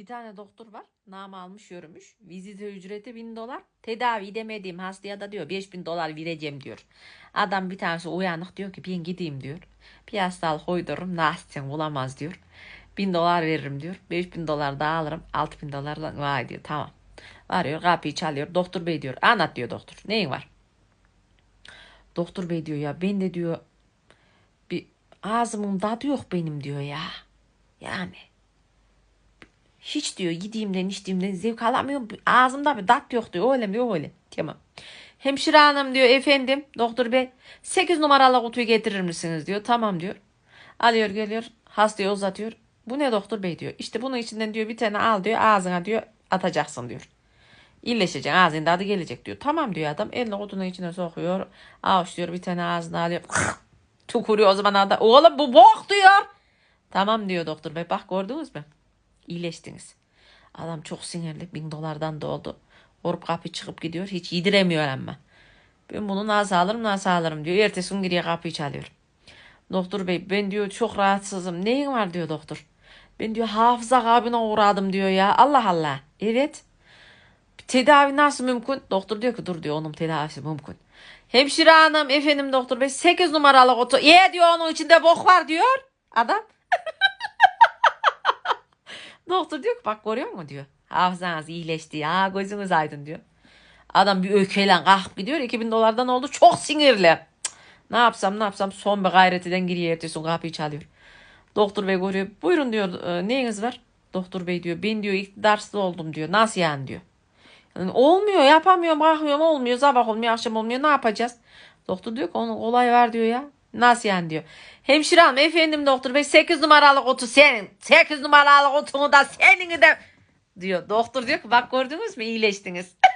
Bir tane doktor var. Nam almış yürümüş. Vizite ücreti bin dolar. Tedavi edemediğim hastaya da diyor 5000 dolar vereceğim diyor. Adam bir tanesi uyanık diyor ki ben gideyim diyor. Bir hastalık uydururum nasılsın bulamaz diyor. Bin dolar veririm diyor. 5000 dolar daha alırım. 6000 dolarla vay diyor tamam. Varıyor kapıyı çalıyor. Doktor bey diyor. Anlat diyor doktor. Neyin var? Doktor bey diyor ya ben de diyor bir ağzımın tadı yok benim diyor ya. Yani hiç diyor yediğimden içtiğimden zevk alamıyorum. Ağzımda bir tat yok diyor. Öyle mi öyle. Tamam. Hemşire hanım diyor efendim doktor bey 8 numaralı kutuyu getirir misiniz diyor. Tamam diyor. Alıyor geliyor hastaya uzatıyor. Bu ne doktor bey diyor. İşte bunun içinden diyor bir tane al diyor ağzına diyor atacaksın diyor. İyileşeceksin ağzın tadı gelecek diyor. Tamam diyor adam elini kutunun içine sokuyor. Avuç diyor bir tane ağzına alıyor. Tukuruyor o zaman adam. Oğlum bu bok diyor. Tamam diyor doktor bey bak gördünüz mü? İyileştiniz. Adam çok sinirli. Bin dolardan doldu. Orup kapı çıkıp gidiyor. Hiç yediremiyor ama. Ben bunu nasıl alırım nasıl alırım diyor. Ertesi gün geriye kapıyı çalıyor. Doktor bey ben diyor çok rahatsızım. Neyin var diyor doktor. Ben diyor hafıza kabine uğradım diyor ya. Allah Allah. Evet. Tedavi nasıl mümkün? Doktor diyor ki dur diyor onun tedavisi mümkün. Hemşire hanım efendim doktor bey 8 numaralı kutu. Ye diyor onun içinde bok var diyor. Adam. Doktor diyor ki bak görüyor musun diyor. Hafızanız iyileşti ya gözünüz aydın diyor. Adam bir ökeyle kalkıp gidiyor 2000 dolardan oldu çok sinirli. Ne yapsam ne yapsam son bir gayretiden giriyor ertesi kapıyı çalıyor. Doktor bey görüyor buyurun diyor "e, neyiniz var? Doktor bey diyor ben diyor iktidarsız oldum diyor nasıl yani diyor. Yani olmuyor yapamıyorum kalkmıyorum olmuyor sabah olmuyor akşam olmuyor ne yapacağız? Doktor diyor ki onun olay var diyor ya. Nasıl yani diyor. Hemşire hanım efendim doktor bey 8 numaralı kutu senin. 8 numaralı kutunu da senin de diyor. Doktor diyor ki bak gördünüz mü iyileştiniz.